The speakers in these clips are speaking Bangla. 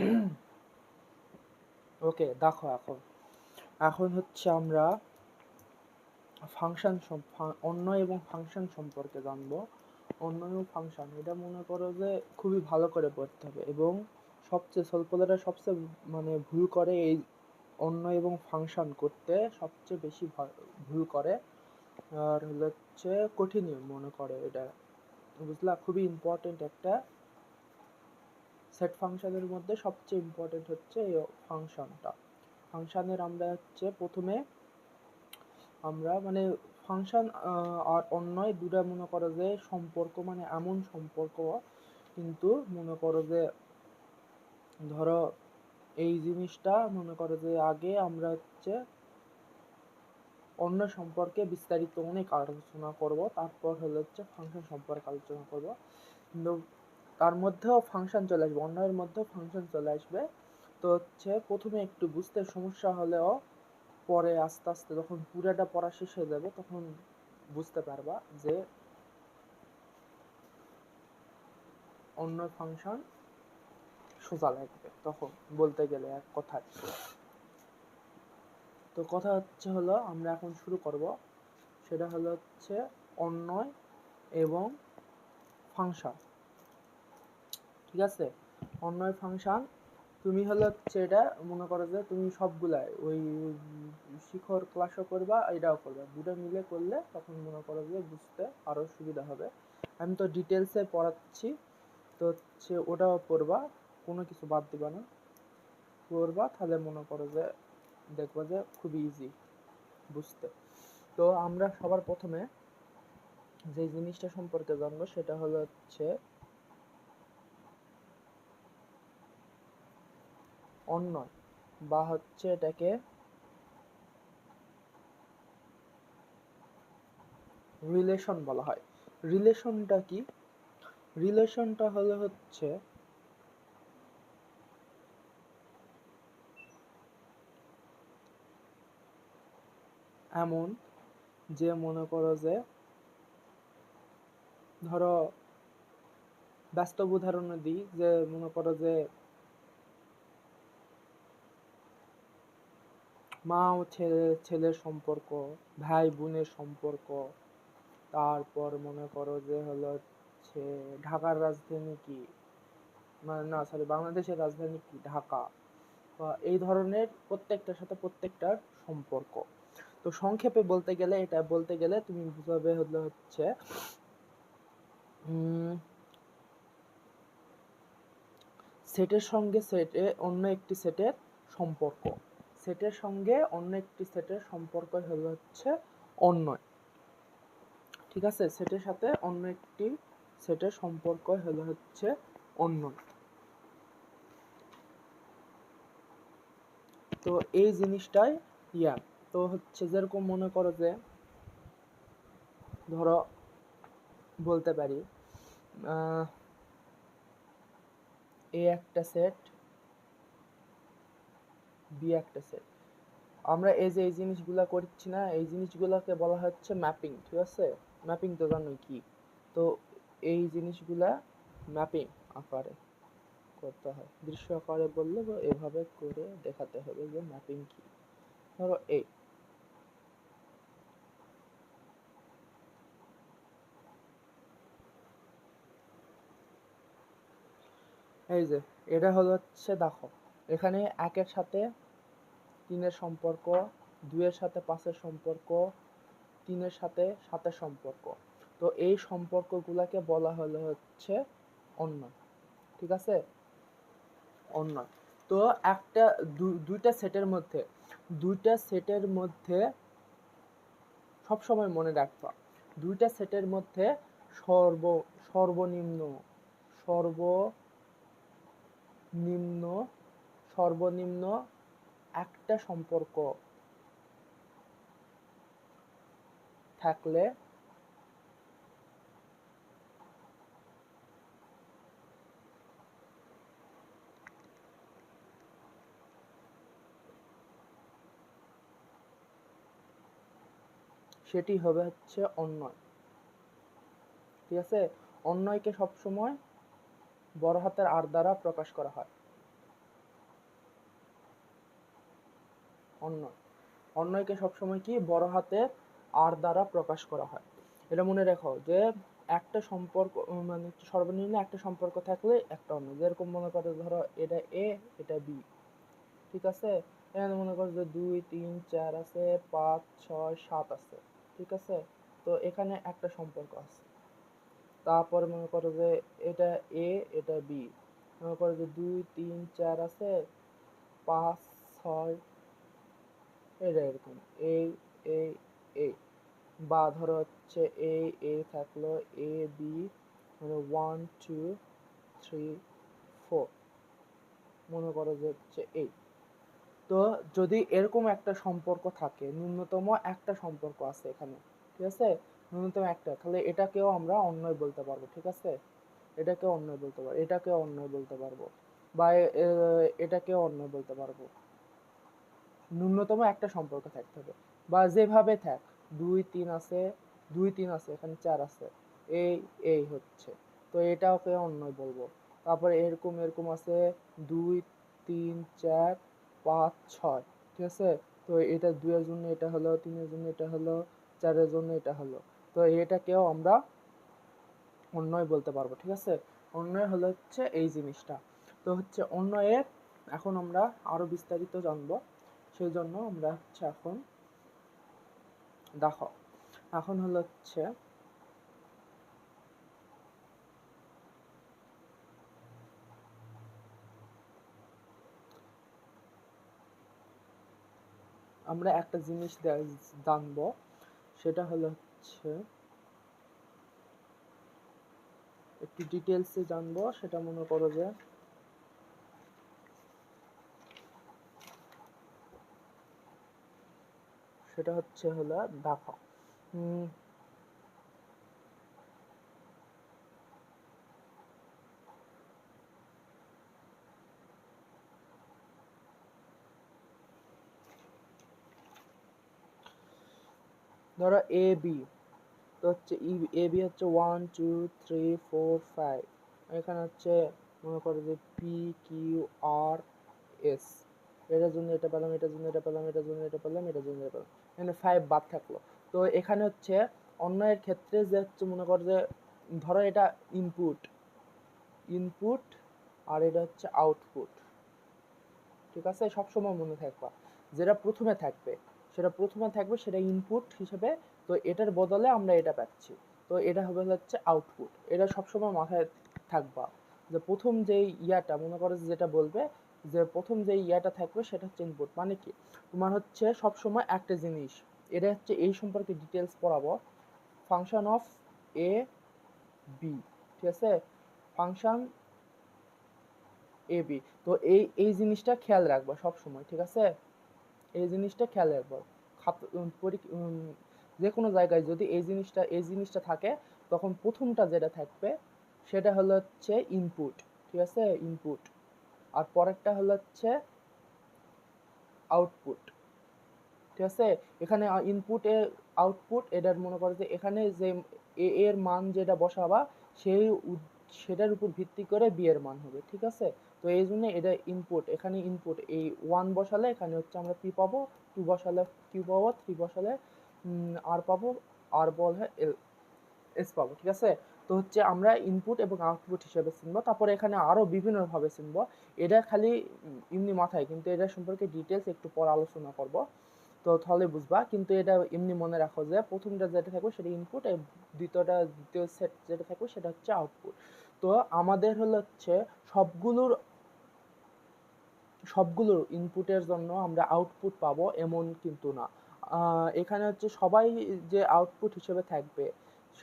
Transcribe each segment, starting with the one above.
ওকে দেখো এখন। এখন হচ্ছে আমরা ফাংশন অন্য এবং ফাংশন সম্পর্কে জানব। অন্য এবং ফাংশন এটা মনে করো যে খুবই ভালো করে পড়তে হবে এবং সবচেয়ে স্বল্পতারা সবচেয়ে মানে ভুল করে এই অন্য এবং ফাংশন করতে সবচেয়ে বেশি ভুল করে। আর হচ্ছে কঠিন মনে করে এটা। বুঝলা? খুবই ইম্পর্টেন্ট একটা সেট ফাংশনের মধ্যে সবচেয়ে ইম্পর্টেন্ট হচ্ছে এই ফাংশনটা। ফাংশনের আমরা হচ্ছে প্রথমে আমরা মানে ফাংশন আর অন্যয় দুটা মনে করো যে সম্পর্ক মানে এমন সম্পর্ক কিন্তু মনে করো যে ধরো এই জিনিসটা মনে করো যে আগে আমরা হচ্ছে অন্য সম্পর্কে বিস্তারিত অনেক আলোচনা করব, তারপর হলো হচ্ছে ফাংশন সম্পর্কে আলোচনা করব। কিন্তু তার মধ্যেও ফাংশন চলে আসবে, অন্যের মধ্যেও ফাংশন চলে আসবে। তো হচ্ছে প্রথমে একটু বুঝতে সমস্যা হলেও পরে আস্তে আস্তে যখন পুরাটা পড়া শেষ হয়ে যাবে তখন বুঝতে পারবা যে অন্য ফাংশন সোজা লাগবে তখন বলতে গেলে এক কথায়। তো কথা হচ্ছে হলো আমরা এখন শুরু করব, সেটা হলো হচ্ছে অন্যয় এবং ফাংশন ঠিক আছে? অন্যয় ফাংশন, তুমি হলো হচ্ছে এটা মনে করো যে তুমি সবগুলাই ওই শিখর ক্লাসও করবা, এটাও করবা। দুটো মিলে করলে তখন মনে করো যে বুঝতে আরও সুবিধা হবে। আমি তো ডিটেলসে পড়াচ্ছি, তো হচ্ছে ওটাও পড়বা, কোনো কিছু বাদ দিবা না। পড়বা, তাহলে মনে করো যে দেখবা যে খুবই ইজি বুঝতে। তো আমরা সবার প্রথমে যে জিনিসটা সম্পর্কে জানব সেটা হলো হচ্ছে অন্যয় বা হচ্ছে এটাকে রিলেশন বলা হয়। রিলেশনটা কি? রিলেশনটা হলো হচ্ছে এমন যে মনে করো যে, ধরো বাস্তব উদাহরণ দিই যে মনে করো যে মা ও ছেলে, ছেলের সম্পর্ক ভাই বোনের সম্পর্ক। তারপর মনে করো যে হলো হচ্ছে ঢাকার রাজধানী কি? মানে না সরি বাংলাদেশের রাজধানী কি? ঢাকা। এই ধরনের প্রত্যেকটার সাথে প্রত্যেকটার সম্পর্ক। তো সংক্ষেপে বলতে গেলে, এটা বলতে গেলে তুমি বুঝাবে হলো হচ্ছে সেটের সঙ্গে সেটে অন্য একটি সেটের সম্পর্ক। সেটের সঙ্গে অন্য একটি সেটের সম্পর্ক হলো হচ্ছে অন্যয়। ঠিক আছে? সেটের সাথে অন্য একটি সেটের সম্পর্ক হলো হচ্ছে অন্যয়। তো এই জিনিসটাই ইয়া। তো হচ্ছে যেরকম মনে করো যে, ধরো বলতে পারি এ একটা সেট বি একটা সেট আমরা এই যে এই জিনিসগুলো করছি না, এই জিনিসগুলোকে বলা হচ্ছে ম্যাপিং ঠিক আছে? ম্যাপিং তো জানোই কি? তো এই জিনিসগুলা ম্যাপিং আকারে করতে হয়। দৃশ্য আকারে বললে এভাবে করে দেখাতে হবে যে ম্যাপিং কি। ধরো এই। এই যে, এটা হলো হচ্ছে দেখো এখানে একের সাথে তিনের সম্পর্ক, দুইয়ের সাথে পাঁচের সম্পর্ক, তিনের সাথে সাতের সম্পর্ক। তো এই সম্পর্কগুলোকে বলা হলো হচ্ছে অন্য ঠিক আছে? অন্য তো একটা দুইটা সেটের মধ্যে, দুইটা সেটের মধ্যে সব সময় মনে রাখবা, দুইটা সেটের মধ্যে সর্ব, সর্বনিম্ন সর্বনিম্ন সর্বনিম্ন একটা সম্পর্ক থাকলে সেটি হবে হচ্ছে অন্যয়। ঠিক আছে? অন্যয়কে সবসময় বড় হাতের আর দ্বারা প্রকাশ করা হয়। অন্যয় অন্যয়কে সবসময় কি বড় হাতের আর দ্বারা প্রকাশ করা হয়। এটা মনে রেখো যে একটা সম্পর্ক মানে সর্বনিম্ন একটা সম্পর্ক থাকলে একটা অন্য। যেরকম মনে করো ধরো এটা এ, এটা বি। ঠিক আছে? এখানে মনে করো যে দুই, তিন, চার আছে, পাঁচ, ছয়, সাত আছে। ঠিক আছে? তো এখানে একটা সম্পর্ক আছে। তারপরে মনে করো যে এটা এ, এটা বি। মনে করো যে দুই, তিন, চার আছে, পাঁচ, ছয় এটা এরকম। এই এই এই বা ধরো হচ্ছে এ এ থাকল এ, বি মানে ওয়ান টু থ্রি ফোর মনে করো যে হচ্ছে এই তো যদি এরকম একটা সম্পর্ক থাকে, ন্যূনতম একটা সম্পর্ক আছে এখানে, ঠিক আছে? ন্যূনতম একটা। তাহলে এটাকেও আমরা অন্যয় বলতে পারব, ঠিক আছে? এটাকেও অন্যয় বলতে পারব, এটাকেও অন্যয় বলতে পারব, বা এ- এ- এটাকেও অন্যয় বলতে পারব। ন্যূনতম একটা সম্পর্ক থাকতে হবে। বা যেভাবে থাক, দুই, তিন আছে, দুই, তিন আছে, এখানে চার আছে, এই এই হচ্ছে। তো এটাকে অন্যয় বলব। তারপরে এরকম এরকম আছে, দুই, তিন, চার, পাঁচ, ছয়, ঠিক আছে? তো এটা দুইয়ের জন্য এটা হলো, তিনের জন্য এটা হলো, চারের জন্য এটা হলো। তো এটাকেও আমরা অন্যয় বলতে পারব, ঠিক আছে? অন্যয় হলো হচ্ছে এই জিনিসটা। তো হচ্ছে অন্যয়ের, এখন আমরা আরও বিস্তারিত জানব। সেই জন্য আমরা হচ্ছে এখন দেখো, এখন হলো হচ্ছে আমরা একটা জিনিস জানব, সেটা হলো হচ্ছে একটু ডিটেলসে জানব, সেটা মনে করো যে সেটা হচ্ছে হলো উম, ধরো এ বি তো হচ্ছে এ বি হচ্ছে one two three four five এখানে হচ্ছে মনে করো যে পি কিউ আর এস এটার জন্য এটা পেলাম এটার জন্য এটা পেলাম এটার জন্য এটা পেলাম এটার জন্য এটা পেলাম। এখানে ফাইভ বাদ থাকল। তো এখানে হচ্ছে অন্যের ক্ষেত্রে যে হচ্ছে মনে করো যে, ধরো এটা ইনপুট ইনপুট আর এটা হচ্ছে আউটপুট ঠিক আছে? সবসময় মনে থাকবা। যেটা প্রথমে থাকবে, সেটা প্রথমে থাকবে, সেটা ইনপুট হিসেবে। তো এটার বদলে আমরা এটা পাচ্ছি। তো এটা হবে হচ্ছে আউটপুট এটা সবসময় মাথায় থাকবা। যে প্রথম যে ইয়াটা, মনে করো যেটা বলবে যে প্রথম যে ইয়াটা থাকবে সেটা হচ্ছে ইনপুট মানে কি? তোমার হচ্ছে সবসময় একটা জিনিস। এটা হচ্ছে এই সম্পর্কে ডিটেলস পড়াবো। ফাংশন অফ এ বি ঠিক আছে? ফাংশন এ বি তো এই এই জিনিসটা খেয়াল রাখবা সব সময় ঠিক আছে? এই জিনিসটা খেয়াল রাখবা। যে কোনো জায়গায় যদি এই জিনিসটা এই জিনিসটা থাকে, তখন প্রথমটা যেটা থাকবে, সেটা হলো হচ্ছে ইনপুট ঠিক আছে? ইনপুট আর পরেরটা হলো হচ্ছে আউটপুট ঠিক আছে? এখানে ইনপুট এ আউটপুট এটার মনে করো যে এখানে যে এ এর মান যেটা বসাবা, সেই সেটার উপর ভিত্তি করে বি এর মান হবে, ঠিক আছে? তো এই জন্য এটা ইনপুট এখানে ইনপুট এই ওয়ান বসালে এখানে হচ্ছে আমরা পি পাবো টু বসালে কিউ পাবো থ্রি বসালে আর পাবো আর বল এল এস পাবো, ঠিক আছে? তো হচ্ছে আমরা ইনপুট এবং আউটপুট হিসেবে চিনবো। তারপরে এখানে আরও বিভিন্ন ভাবে চিনবো। এটা খালি এমনি মাথায়, কিন্তু এটা সম্পর্কে ডিটেলস একটু পর আলোচনা করব। তো তাহলে বুঝবা, কিন্তু এটা এমনি মনে রাখো যে প্রথমটা যেটা থাকবে সেটা ইনপুট এবং দ্বিতীয়টা, দ্বিতীয় সেট যেটা থাকবে সেটা হচ্ছে আউটপুট তো আমাদের হলো হচ্ছে সবগুলোর সবগুলোর ইনপুটের জন্য আমরা আউটপুট পাবো, এমন কিন্তু না। এখানে হচ্ছে সবাই যে আউটপুট হিসেবে থাকবে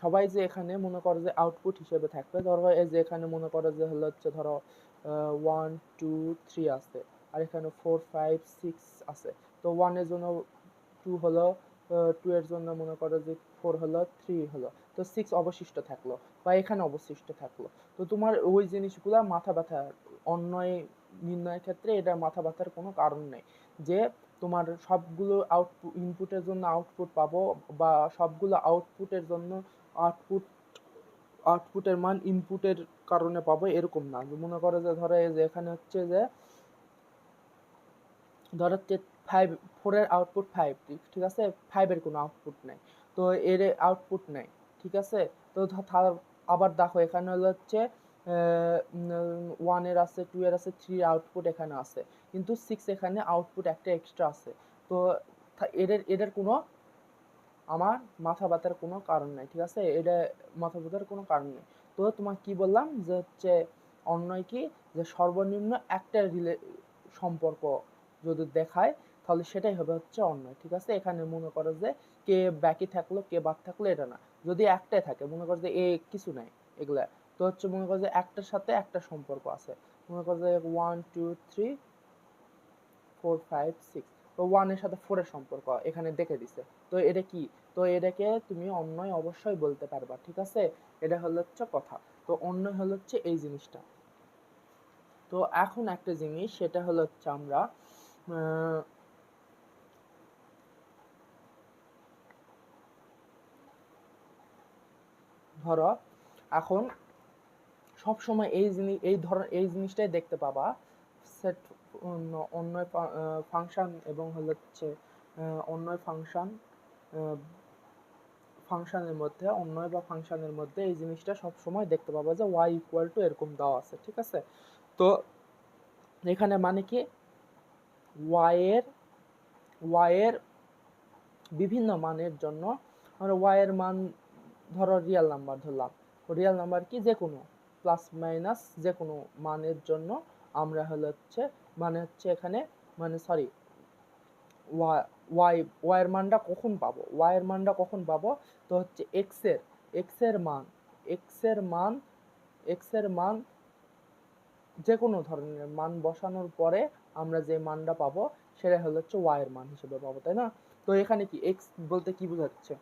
সবাই যে এখানে মনে করো যে আউটপুট হিসেবে থাকবে, ধরো এই যে এখানে মনে করো যে হলো হচ্ছে ধরো ওয়ান টু থ্রি আছে, আর এখানে ফোর ফাইভ সিক্স আছে। তো ওয়ানের জন্য টু হলো টু এর জন্য মনে করো যে ফোর হলো থ্রি হলো। তো সিক্স অবশিষ্ট থাকল, বা এখানে অবশিষ্ট থাকল। তো তোমার ওই জিনিসগুলা মাথা ব্যথা, অন্যয়, নির্ণয়ের ক্ষেত্রে এটা মাথা ব্যথার কোনো কারণ নেই। যে তোমার সবগুলো আউটপুট ইনপুটের জন্য আউটপুট পাবো, বা সবগুলো আউটপুটের জন্য আউটপুট আউটপুটের মান ইনপুটের কারণে পাবো, এরকম না। মনে করো যে ধরো এই যে এখানে হচ্ছে যে ধরো ফাইভ ফোরের আউটপুট ফাইভ ঠিক আছে? ফাইভের কোনো আউটপুট নেই। তো এর আউটপুট নেই, ঠিক আছে? তো আবার দেখো এখানে হলো হচ্ছে ওয়ানের আছে টু এর আছে থ্রি আউটপুট এখানে আছে। কিন্তু সিক্স এখানে আউটপুট একটা এক্সট্রা আছে। তো এদের এদের কোনো আমার মাথা ব্যথার কোনো কারণ নেই, ঠিক আছে? এটা মাথা ব্যথার কোনো কারণ নেই। তো তোমাকে কি বললাম যে হচ্ছে অন্যয় কি? যে সর্বনিম্ন একটা রিলে, সম্পর্ক যদি দেখায়, তাহলে সেটাই হবে হচ্ছে অন্যয়, ঠিক আছে? এখানে মনে করো যে কে বাকি থাকল, কে বাদ থাকল, এটা না। যদি একটাই থাকে, মনে করো যে এ কিছু নাই এগুলা, তো হচ্ছে মনে করো যে একটার সাথে একটা সম্পর্ক আছে। মনে করো যে one two three four five six তো ওয়ানের সাথে ফোরের সম্পর্ক এখানে দেখে দিছে। তো এটা কি? তো এটাকে তুমি অন্যয় অবশ্যই বলতে পারবা, ঠিক আছে? এটা হলো হচ্ছে কথা। তো অন্যয় হলো হচ্ছে এই জিনিসটা। তো এখন একটা জিনিস, সেটা হলো হচ্ছে আমরা ধরো, এখন সব সময় এই জিনিস এই ধর, এই জিনিসটাই দেখতে পাবা। সেট, অন্য ফাংশন এবং হলো হচ্ছে অন্য ফাংশন ফাংশনের মধ্যে অন্য বা ফাংশনের মধ্যে এই জিনিসটা সব সময় দেখতে পাবো যে y ইকুয়াল টু এরকম দেওয়া আছে, ঠিক আছে? তো এখানে মানে কি? y এর বিভিন্ন মানের জন্য আমরা y এর মান ধরো রিয়েল নাম্বার ধরলাম। রিয়েল নাম্বার কি? যে কোনো প্লাস মাইনাস যে কোনো মানের জন্য আমরা হলো হচ্ছে মানে হচ্ছে এখানে মানে সরি ওয়াই ওয়াই এর মানটা কখন পাবো? ওয়াই এর মানটা কখন পাবো? তো হচ্ছে এক্সের এক্সের মান এক্সের মান এক্সের মান যে কোনো ধরনের মান বসানোর পরে আমরা যে মানটা পাবো সেটা হলো হচ্ছে ওয়াই এর মান হিসেবে পাবো, তাই না? তো এখানে কি এক্স বলতে কি বোঝাচ্ছে?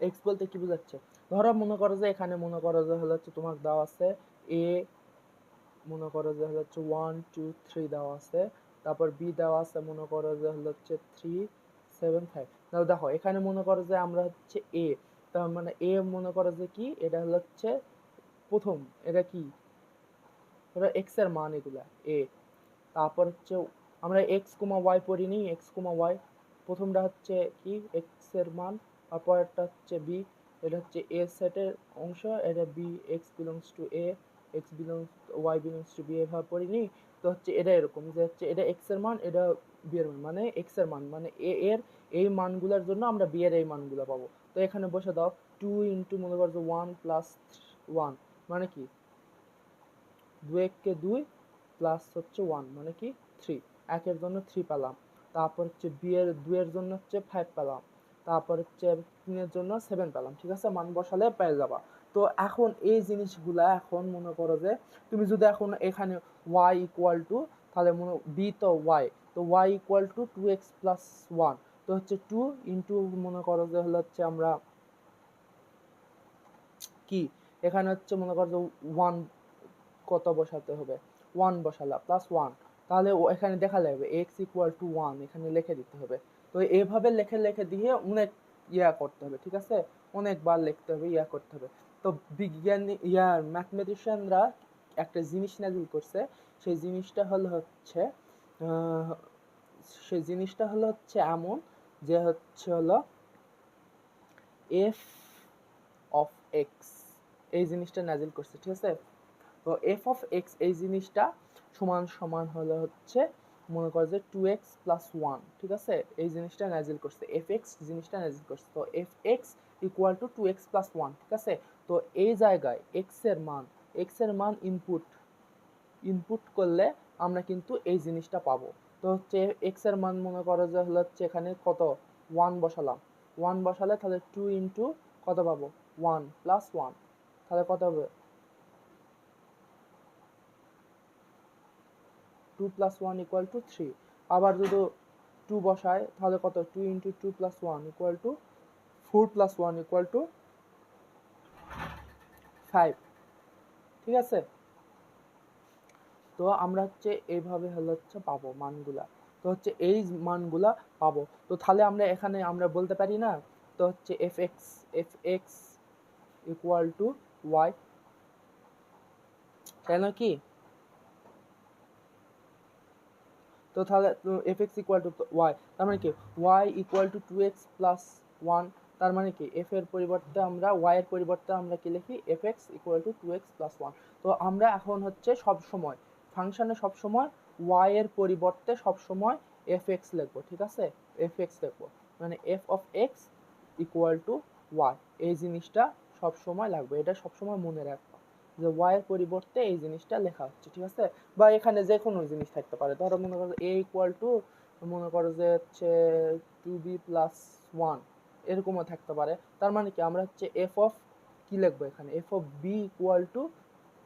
এক্স বলতে কি বোঝাচ্ছে? ধরো মনে করো যে এখানে মনে করো যে হলো হচ্ছে তোমার দেওয়া আছে এ মনে করো যে হলো হচ্ছে ওয়ান টু থ্রি দেওয়া আছে। তারপর বি দেওয়া আছে, মনে করো যে হলো হচ্ছে থ্রি সেভেন ফাইভ তাহলে দেখো, এখানে মনে করো যে আমরা হচ্ছে এ তার মানে এ মনে করো যে কি? এটা হলো হচ্ছে প্রথম। এটা কি? এটা এক্সের মান এগুলা এ তারপর হচ্ছে আমরা এক্স কোমা ওয়াই পড়িনি এক্স কোমা ওয়াই প্রথমটা হচ্ছে কি? এক্সের মান। আর পরেরটা হচ্ছে বি এটা হচ্ছে এ সেটের অংশ। এটা B x belongs to A x belongs y belongs to B এভাবে পড়িনি। তো হচ্ছে এটা এরকম যে হচ্ছে এটা এক্সের মান, এটা বি এর মান মানে এক্সের মান মানে এ এর এই মানগুলোর জন্য আমরা বি এর এই মানগুলো পাবো। তো এখানে বসে দাও টু ইন্টু মনে করছ ওয়ান প্লাস ওয়ান মানে কি? দু এককে দুই প্লাস হচ্ছে ওয়ান মানে কি? থ্রি একের জন্য থ্রি পেলাম। তারপর হচ্ছে বি এর দুইয়ের জন্য হচ্ছে ফাইভ পেলাম। তারপর হচ্ছে তিনের জন্য সেভেন পেলাম, ঠিক আছে? মান বসালে পেয়ে যাবা। তো এখন এই জিনিসগুলা এখন মনে করো যে তুমি যদি এখন এখানে ওয়াই ইকুয়াল টু তাহলে মনে বি তো ওয়াই তো y equal to two x plus one তো হচ্ছে টু ইন্টু মনে করো যে হলো হচ্ছে আমরা কি? এখানে হচ্ছে মনে করো যে ওয়ান কত বসাতে হবে? ওয়ান বসালা প্লাস ওয়ান তাহলে এখানে দেখা যাবে এক্স ইকুয়াল টু ওয়ান এখানে লিখে দিতে হবে। তো এভাবে লেখে লেখে দিয়ে অনেক ইয়া করতে হবে, ঠিক আছে? অনেকবার লিখতে হবে, ইয়া করতে হবে। তো বিজ্ঞানী ইয়ার ম্যাথমেটিশিয়ানরা একটা জিনিস নাজিল করছে। সেই জিনিসটা হলো হচ্ছে সেই জিনিসটা হলো হচ্ছে এমন যে হচ্ছে হলো এফ অফ এক্স এই জিনিসটা নাজিল করছে, ঠিক আছে? তো এফ অফ এক্স এই জিনিসটা সমান সমান হলো হচ্ছে, মনে করো যে টু এক্স প্লাস ওয়ান ঠিক আছে? এই জিনিসটা নাজিল করছে এফ এক্স জিনিসটা নাজিল করছে। তো f x equal to two x plus one ঠিক আছে? তো এই জায়গায় এক্সের মান এক্সের মান ইনপুট ইনপুট করলে আমরা কিন্তু এই জিনিসটা পাবো। তো হচ্ছে এক্সের মান মনে করো যে হলো হচ্ছে এখানে কত? ওয়ান বসালাম। ওয়ান বসালে তাহলে টু ইন্টু কত পাবো? ওয়ান প্লাস ওয়ান তাহলে কত হবে? Two plus one equal to three আবার যদি টু বসায়, তাহলে কত? Two into two plus one equal to four plus one equal to five ঠিক আছে? তো আমরা হচ্ছে এইভাবে হলো হচ্ছে পাবো মানগুলা। তো হচ্ছে এই মানগুলা পাবো। তো তাহলে আমরা এখানে আমরা বলতে পারি না? তো হচ্ছে f x f x equal to y তাই না কি? তো তাহলে f x equal to y তার মানে কি? Y equal to two x plus one তার মানে কি? এফ এর পরিবর্তে আমরা ওয়াই এর পরিবর্তে আমরা কি লিখি? F x equal to two x plus one তো আমরা এখন হচ্ছে সব সময় ফাংশনে সব সময় ওয়াই এর পরিবর্তে সব সময় এফ এক্স লিখব, ঠিক আছে? এফ এক্স লিখব। মানে f of x equal to y এই জিনিসটা সব সময় লাগবে। এটা সব সময় মনে রাখব যে ওয়াই এর পরিবর্তে এই জিনিসটা লেখা হচ্ছে, ঠিক আছে? বা এখানে যে কোনো জিনিস থাকতে পারে। ধরো মনে করো এ ইকুয়াল টু মনে করো যে হচ্ছে টু বি প্লাস ওয়ান এরকমও থাকতে পারে। তার মানে কি? আমরা হচ্ছে এফ অফ কি লিখব এখানে? F of B equal to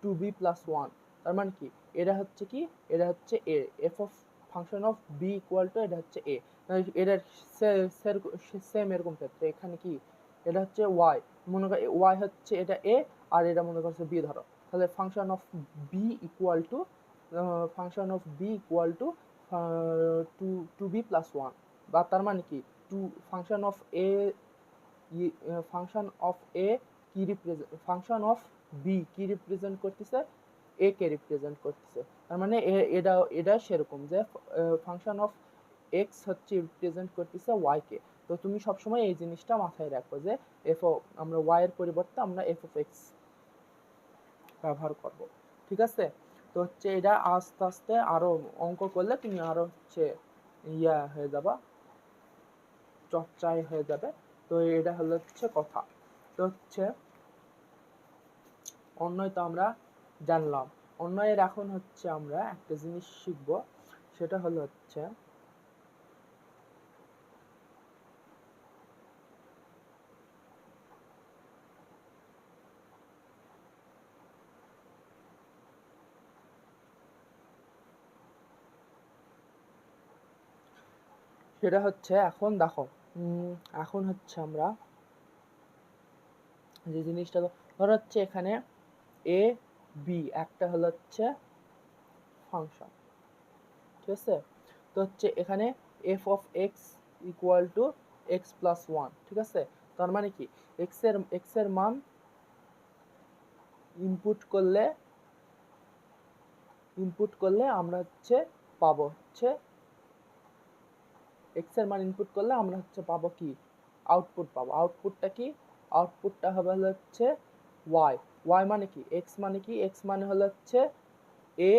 two B plus one তার মানে কি? এটা হচ্ছে কি? এটা হচ্ছে A f of function of B equal to এটা হচ্ছে এ এটার সেম এরকম ক্ষেত্রে। এখানে কি? এটা হচ্ছে ওয়াই মনে করো ওয়াই হচ্ছে এটা এ আর এটা মনে করছে বি ধরো। তাহলে function of B equal to function of B equal to two B plus one বা তার মানে কি? Two function of A function of A কি রিপ্রেজেন্ট ফাংশন অফ বি কি রিপ্রেজেন্ট করতেছে? এ কে রিপ্রেজেন্ট করতেছে। তার মানে এটা এটা সেরকম যে ফাংশন অফ এক্স হচ্ছে রিপ্রেজেন্ট করতেছে ওয়াই কে। তো তুমি সবসময় এই জিনিসটা মাথায় রাখো যে এফ আমরা ওয়াই এর পরিবর্তে আমরা এফ অফ এক্স ব্যবহার করব। ঠিক আছে? তো হচ্ছে এটা আস্তে আস্তে আরও অঙ্ক করলে তুমি আরও হচ্ছে ইয়া হয়ে যাবা। চর্চায় হয়ে যাবে। তো এটা হলো হচ্ছে কথা। তো হচ্ছে অন্যয় তো আমরা জানলাম। অন্যয়ের এখন হচ্ছে আমরা একটা জিনিস শিখব। সেটা হলো হচ্ছে সেটা হচ্ছে এখন দেখো এখন হচ্ছে আমরা যে জিনিসটা ধর হচ্ছে এখানে এ বি একটা হলো হচ্ছে ফাংশন ঠিক আছে? তো হচ্ছে এখানে f of x equal to x plus one ঠিক আছে? তার মানে কি? এক্সের এক্সের মান ইনপুট করলে ইনপুট করলে আমরা হচ্ছে পাবো হচ্ছে এক্সের মান ইনপুট করলে আমরা হচ্ছে পাবো কি? আউটপুট পাবো। আউটপুটটা কি? আউটপুটটা হবে হচ্ছে ওয়াই ওয়াই মানে কি? এক্স মানে কি? এক্স মানে হলো হচ্ছে এ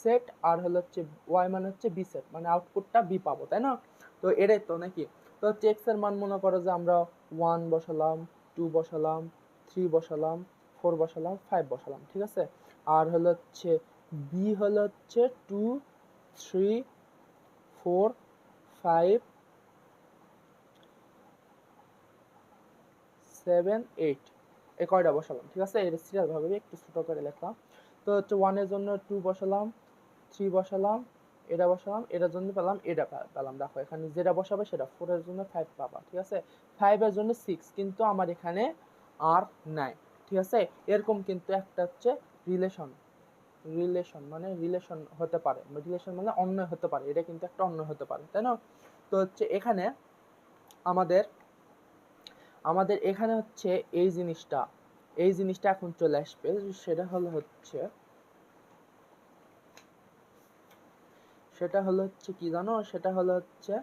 সেট আর হলো হচ্ছে ওয়াই মানে হচ্ছে বি সেট মানে আউটপুটটা বি পাবো, তাই না? তো এটাই তো নাকি? তো হচ্ছে এক্সের মান মনে করো যে আমরা ওয়ান বসালাম টু বসালাম থ্রি বসালাম ফোর বসালাম ফাইভ বসালাম, ঠিক আছে? আর হলো হচ্ছে বি হলো হচ্ছে two three four five seven eight এই কয়টা বসালাম, ঠিক আছে? এটা সিরিয়াল ভাবে একটু ছোট করে লেখলাম তো হচ্ছে ওয়ানের জন্য টু বসালাম থ্রি বসালাম, এটা বসালাম, এটার জন্য পেলাম, এটা পেলাম। দেখো, এখানে যেটা বসাবে সেটা ফোরের জন্য ফাইভ পাবা, ঠিক আছে? ফাইভের জন্য সিক্স কিন্তু আমার এখানে আর নাই, ঠিক আছে? এরকম কিন্তু একটা হচ্ছে রিলেশন রিলেশন মানে রিলেশন হতে পারে। রিলেশন মানে অন্য হতে পারে, এটা কিন্তু একটা অন্য হতে পারে, তাই না? তো হচ্ছে এখানে আমাদের আমাদের এখানে হচ্ছে এই জিনিসটা এই জিনিসটা এখন চলে আসবে, সেটা হলো হচ্ছে, সেটা হলো হচ্ছে কি জানো? সেটা হলো হচ্ছে,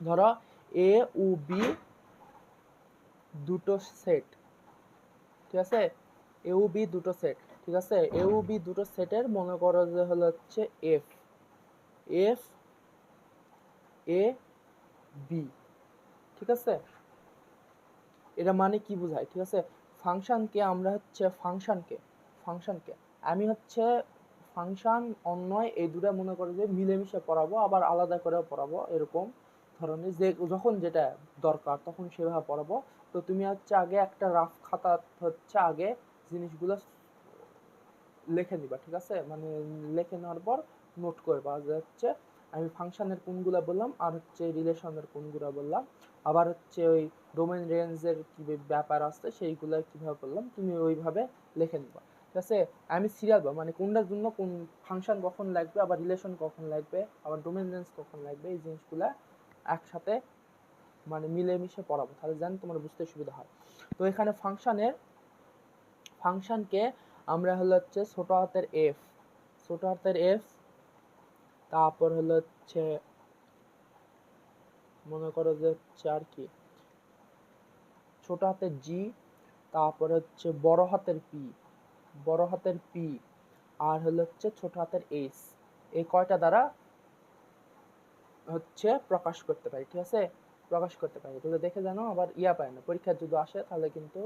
ধরো এ ও বি দুটো সেট ঠিক আছে? এ ও বি দুটো সেট ঠিক আছে? এ ও বি দুটো সেটের মনে করো যে হলো হচ্ছে এফ এফ এ বি ঠিক আছে? এটা মানে কি বোঝায়, ঠিক আছে? ফাংশনকে আমরা হচ্ছে ফাংশনকে ফাংশনকে আমি হচ্ছে ফাংশন অন্যয় এই দুটা মনে করো যে মিলেমিশে পড়াবো, আবার আলাদা করেও পড়াবো, এরকম ধরনের যে যখন যেটা দরকার তখন সেভাবে পড়াবো। তো তুমি হচ্ছে আগে একটা রাফ খাতা হচ্ছে আগে জিনিসগুলো লিখে নিবা ঠিক আছে? মানে লিখে নেওয়ার পর নোট করবা যে হচ্ছে, আমি ফাংশনের কোনগুলো বললাম আর হচ্ছে রিলেশনের কোনগুলো বললাম। আবার হচ্ছে ওই ডোমেন রেঞ্জের কি ব্যাপার আছে সেইগুলো কীভাবে বললাম, তুমি ওইভাবে লিখে নিবা, ঠিক আছে? আমি সিরিয়াল বা মানে কোনটার জন্য কোন ফাংশন কখন লাগবে, আবার রিলেশন কখন লাগবে, আবার ডোমেন রেঞ্জ কখন লাগবে, এই জিনিসগুলো একসাথে মানে মিলেমিশে পড়াবো, তাহলে যেন তোমার বুঝতে সুবিধা হয়। তো এখানে ফাংশনের ফাংশনকে আমরা হলো হচ্ছে ছোট হাতের এফ ছোট হাতের এফ তারপর হলো হচ্ছে মনে করো যে হচ্ছে আর কি, ছোট হাতের জি তারপর হচ্ছে বড় হাতের পি বড় হাতের পি আর হলো হচ্ছে ছোট হাতের এস এই কয়টা দ্বারা হচ্ছে প্রকাশ করতে পারি, ঠিক আছে? প্রকাশ করতে পারি এগুলো দেখে জানো আবার ইয়া পায় না, পরীক্ষা যদি আসে তাহলে কিন্তু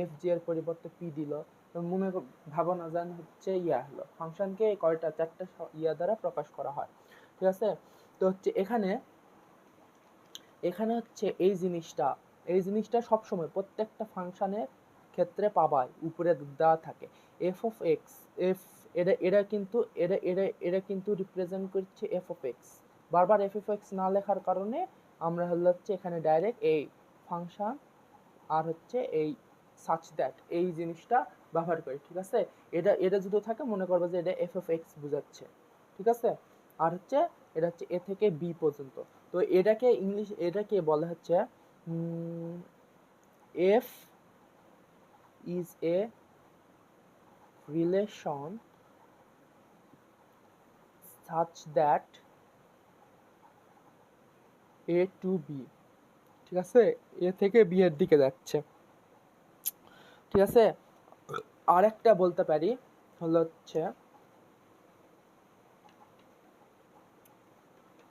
এফ জি এর পরিবর্তে পি দিল। মনে কর- ভাবো না জান হচ্ছে ইয়া হলো। ফাংশনকে কয়টা, চারটা ইয়া দ্বারা প্রকাশ করা হয়। ঠিক আছে? তো হচ্ছে এখানে এখানে হচ্ছে এই জিনিসটা এই জিনিসটা সবসময় প্রত্যেকটা ফাংশনের ক্ষেত্রে পাবাই, উপরে দেওয়া থাকে। এফ অফ এক্স এফ এটা এটা কিন্তু এটা এটা এটা কিন্তু রিপ্রেজেন্ট করছে এফ অফ এক্স বারবার এফ অফ এক্স না লেখার কারণে আমরা হলো হচ্ছে এখানে ডাইরেক্ট এই ফাংশন আর হচ্ছে এই সাচ দ্যাট এই জিনিসটা ব্যবহার করি, ঠিক আছে? এটা এটা যদি থাকে, মনে করবে যে এটা এফ অফ এক্স বোঝাচ্ছে, ঠিক আছে? আর হচ্ছে, এটা হচ্ছে এ থেকে বি পর্যন্ত। তো এটাকে ইংলিশ, এটাকে বলা হচ্ছে f is a relation such that A to B ঠিক আছে? এ থেকে বি এর দিকে যাচ্ছে। ঠিক আছে? আরেকটা বলতে পারি, হলো হচ্ছে,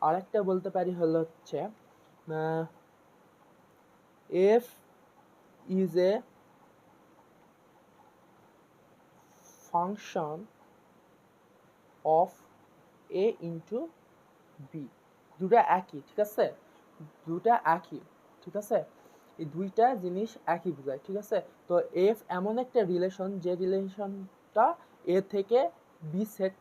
আরেকটা বলতে পারি হলো হচ্ছে f is a function of A into B দুটা একই, ঠিক আছে? দুটা একই, ঠিক আছে? এই দুইটা জিনিস একই বোঝায়, ঠিক আছে? তো এফ এমন একটা রিলেশন যে রিলেশনটা এ থেকে বি সেট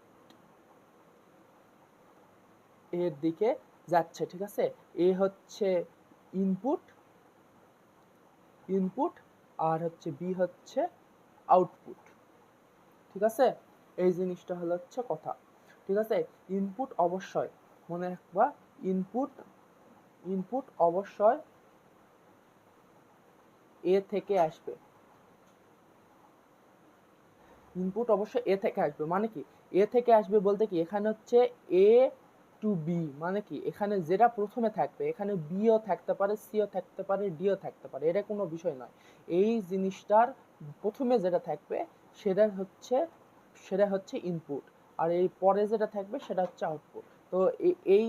এর দিকে যাচ্ছে, ঠিক আছে? এ হচ্ছে ইনপুট ইনপুট আর হচ্ছে বি হচ্ছে আউটপুট ঠিক আছে? এই জিনিসটা হলো হচ্ছে কথা, ঠিক আছে? ইনপুট অবশ্যই, মনে রাখবা ইনপুট ইনপুট অবশ্যই এ থেকে আসবে। ইনপুট অবশ্যই এ থেকে আসবে মানে কি? এ থেকে আসবে বলতে কি? এখানে হচ্ছে এ টু বি মানে কি? এখানে যেটা প্রথমে থাকবে, এখানে বিও থাকতে পারে সিও থাকতে পারে ডিও থাকতে পারে, এটা কোনো বিষয় নয়। এই জিনিসটার প্রথমে যেটা থাকবে, সেটা হচ্ছে সেটা হচ্ছে ইনপুট আর এই পরে যেটা থাকবে, সেটা হচ্ছে আউটপুট তো এই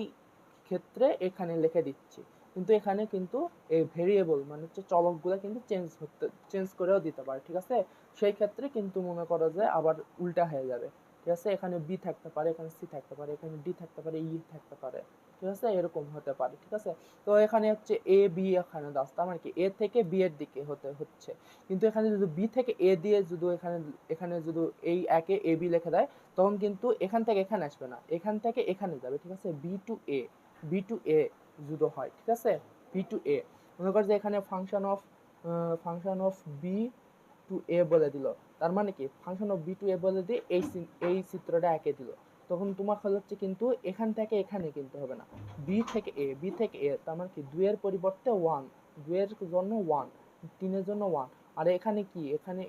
ক্ষেত্রে এখানে লিখে দিচ্ছি। কিন্তু এখানে কিন্তু এই ভেরিয়েবল মানে হচ্ছে চলকগুলো কিন্তু চেঞ্জ হতে চেঞ্জ করেও দিতে পারে, ঠিক আছে? সেই ক্ষেত্রে কিন্তু মনে করো যে আবার উল্টা হয়ে যাবে, ঠিক আছে? এখানে বি থাকতে পারে, এখানে সি থাকতে পারে, এখানে ডি থাকতে পারে ই থাকতে পারে, ঠিক আছে? এরকম হতে পারে, ঠিক আছে? তো এখানে হচ্ছে এ বি এখানে দাস তার মানে কি? এ থেকে বি এর দিকে হতে হচ্ছে। কিন্তু এখানে যদি বি থেকে এ দিয়ে যদি এখানে এখানে যদি এই একে এ বি লিখে দেয়, তখন কিন্তু এখান থেকে এখানে আসবে না, এখান থেকে এখানে যাবে, ঠিক আছে? B to A B to A যদি হয়, ঠিক আছে? বি টু এ মনে কর যে এখানে function of function of B to A বলে দিল। তার মানে কি? Function of B to A বলে দিয়ে এই এই চিত্রটা এঁকে দিল। তখন তোমার হচ্ছে কিন্তু এখান থেকে এখানে কিন্তু হবে না। বি থেকে এ বি থেকে এ তার মানে কি? দুইয়ের পরিবর্তে ওয়ান দুইয়ের জন্য ওয়ান তিনের জন্য ওয়ান আর এখানে কি? এখানে